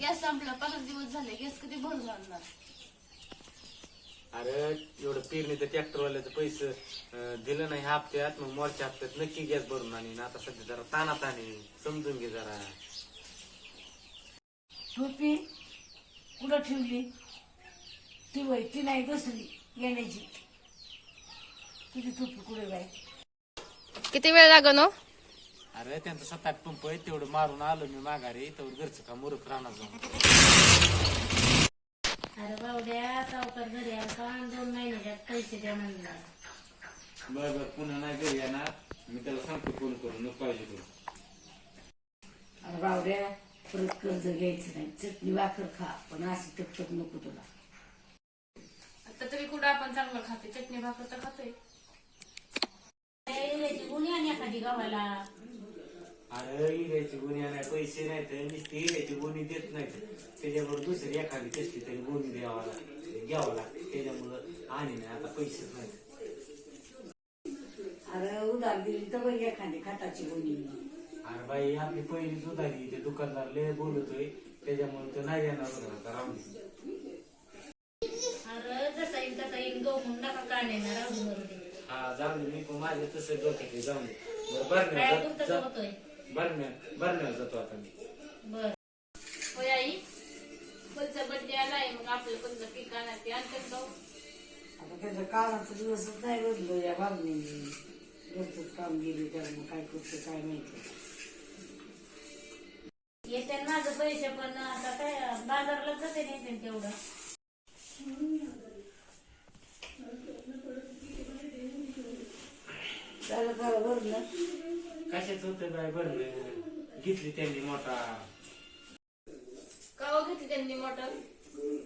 Gas संपला दिवस झाले गॅस कधी भरून आणणार? अरे एवढं पेरणीचं ट्रॅक्टरवाल्याचं पैसे अं, दिलं नाही ह्या हप्त्यात मग मोरच्या हप्त्यात नक्की गॅस भरून आणीन. आता सध्या जरा तानात आणि समजून घे जरा. टोपी कुठं ठेवली? ती वय ती नाही दुसरी येण्याची. तुझी टोपी कुठे बाई? किती वेळ लागन हो? अरे त्यांचं सात आठ पंप आहे तेवढं मारून आलो मी माघारी तेवढं घरचं का मुरख राहणार जाऊन. अरे बावड्या सावकार घरी आला का दोन महिन्याच्यात पैसे द्या म्हणला. बरं बरं पुन्हा नाही घरी येणार. मी त्याला सांगतो फोन करून नको काळजी करू. अरे बावड्या परत कर्ज घ्यायचं नाही. चटणी भाकर खा पण असं टकटक नको तुला. आता तरी कुठं आपण चांगलं खाते चटणी भाकर तर खातोय. गुन्हे आणि एखादी गावाला? अरे इड्याची गुन्हे नाही पैसे नाही तर नुसती इड्याची गुन्हे देत नाहीत त्याच्याबरोबर दुसरी एखादी कसली तरी गुन्हे द्यावा लागते घ्यावं लागते. त्याच्यामुळं आणि नाही आता पैसेच नाहीत अरे उधार दिली तर बघ एखादी खताची गुन्हे. अरे बाई आपली पहिलीच उधारी ते दुकानदार लय बोलतोय त्याच्यामुळे तो नाही देणार आता राहून. अरे जसा येईल तसा येईल दोन नका दे. हा जाऊन मी पण माझे तसं डोक्यात जाऊन दे बरं काय तुमचं होतोय? बरं बरं जातो आता मी. बर. होय आई कोणचा बड्डे आलाय? मग आपलं कोणतं पीक आणणार ते आणतात जाऊ आता त्याच्या कामाचा दिवसच नाही बदलो या बाबतीने घरचंच काम गेले तर मग काय करतो काय माहिती. येते माझं पैसे पण आता काय बाजारला जाते नाही तेवढं. त्याला बरं ना कशाच होतं बाय बरं घेतली त्यांनी मोठा? का घेतली त्यांनी मोटर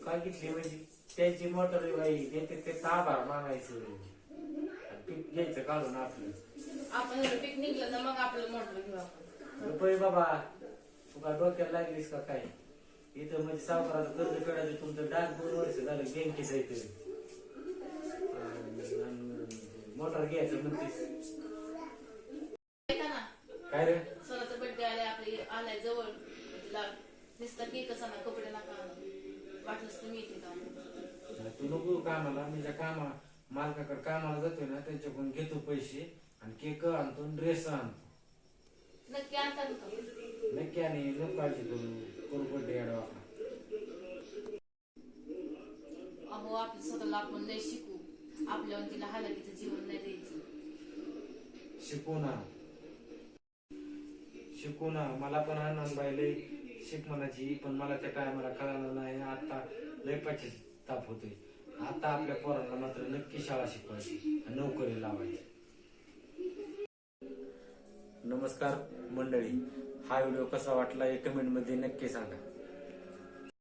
काय घेतली म्हणजे त्यांची मोटर बाई देते ते आभार मागायचं पीक घ्यायचं काढून आपलं. आपण पीक निघलं तर मग आपलं मोटर घेऊ आपण. रुपये बाबा तुका डोक्याला लागलीस का काय? इथं म्हणजे सावकाराचं कर्ज फेडायचं तुमचं डाक दोन वर्ष झालं बँकेत आहे मोटर घ्यायचं म्हणतेस. काय रे? सोनाचा बड्डे आलाय आपले आलाय जवळ. तिला नुसतं केक कसा ना कपडे नका आणू. वाटलंच मी येते का? तू नको कामाला. मी ज्या कामा मालकाकडे कामाला जातोय ना त्यांच्याकडून घेतो पैसे आणि केक आणतो ड्रेस आणतो. नक्की आणता का नक्की आणि नको काळजी करू. करू बड्डे दवाखाना अहो आपलं स्वतःला आपण लय शिकू. आपल्यावर तिला हालाकीचं जीवन नाही द्यायचं. शिकू ना शिकू ना. मला पण आनंद लय शिक म्हणायची पण मला त्या टायमाला कळालं नाही. आता लय ताप होतोय. आता आपल्या पोरांना मात्र नक्की शाळा शिकवायची आणि नोकरी लावायची. नमस्कार मंडळी. हा व्हिडिओ कसा वाटला हे कमेंटमध्ये नक्की सांगा.